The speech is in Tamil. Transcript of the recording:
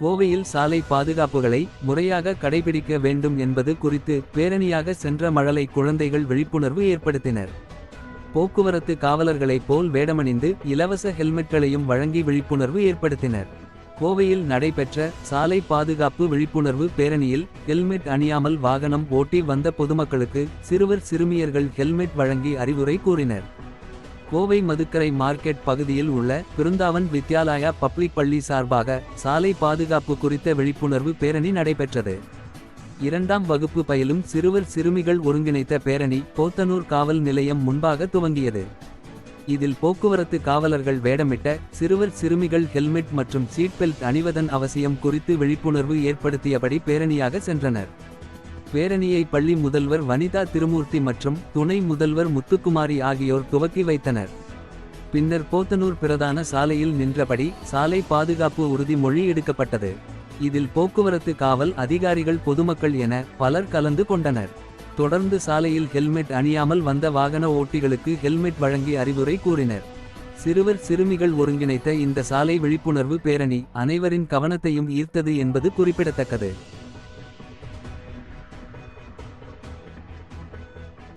கோவையில் சாலை பாதுகாப்புகளை முறையாக கடைபிடிக்க வேண்டும் என்பது குறித்து பேரணியாக சென்ற மழலை குழந்தைகள் விழிப்புணர்வு ஏற்படுத்தினர். போக்குவரத்து காவலர்களைப் போல் வேடமணிந்து இலவச ஹெல்மெட்களையும் வழங்கி விழிப்புணர்வு ஏற்படுத்தினர். கோவையில் நடைபெற்ற சாலை பாதுகாப்பு விழிப்புணர்வு பேரணியில் ஹெல்மெட் அணியாமல் வாகனம் ஓட்டி வந்த பொதுமக்களுக்கு சிறுவர் சிறுமியர்கள் ஹெல்மெட் வழங்கி அறிவுரை கூறினர். கோவை மதுக்கரை மார்க்கெட் பகுதியில் உள்ள பிருந்தாவன் வித்யாலயா பப்ளிக் பள்ளி சார்பாக சாலை பாதுகாப்பு குறித்த விழிப்புணர்வு பேரணி நடைபெற்றது. இரண்டாம் வகுப்பு பயிலும் சிறுவர் சிறுமிகள் ஒருங்கிணைத்த பேரணி போத்தனூர் காவல் நிலையம் முன்பாக துவங்கியது. இதில் போக்குவரத்து காவலர்கள் வேடமிட்ட சிறுவர் சிறுமிகள் ஹெல்மெட் மற்றும் சீட் பெல்ட் அணிவதன் அவசியம் குறித்து விழிப்புணர்வு ஏற்படுத்தியபடி பேரணியாக சென்றனர். பேரணியை பள்ளி முதல்வர் வனிதா திருமூர்த்தி மற்றும் துணை முதல்வர் முத்துக்குமாரி ஆகியோர் துவக்கி வைத்தனர். பின்னர் போத்தனூர் பிரதான சாலையில் நின்றபடி சாலை பாதுகாப்பு உறுதிமொழி எடுக்கப்பட்டது. இதில் போக்குவரத்து காவல் அதிகாரிகள் பொதுமக்கள் என பலர் கலந்து கொண்டனர். தொடர்ந்து சாலையில் ஹெல்மெட் அணியாமல் வந்த வாகன ஓட்டிகளுக்கு ஹெல்மெட் வழங்கி அறிவுரை கூறினர். சிறுவர் சிறுமிகள் ஒருங்கிணைத்த இந்த சாலை விழிப்புணர்வு பேரணி அனைவரின் கவனத்தையும் ஈர்த்தது என்பது குறிப்பிடத்தக்கது.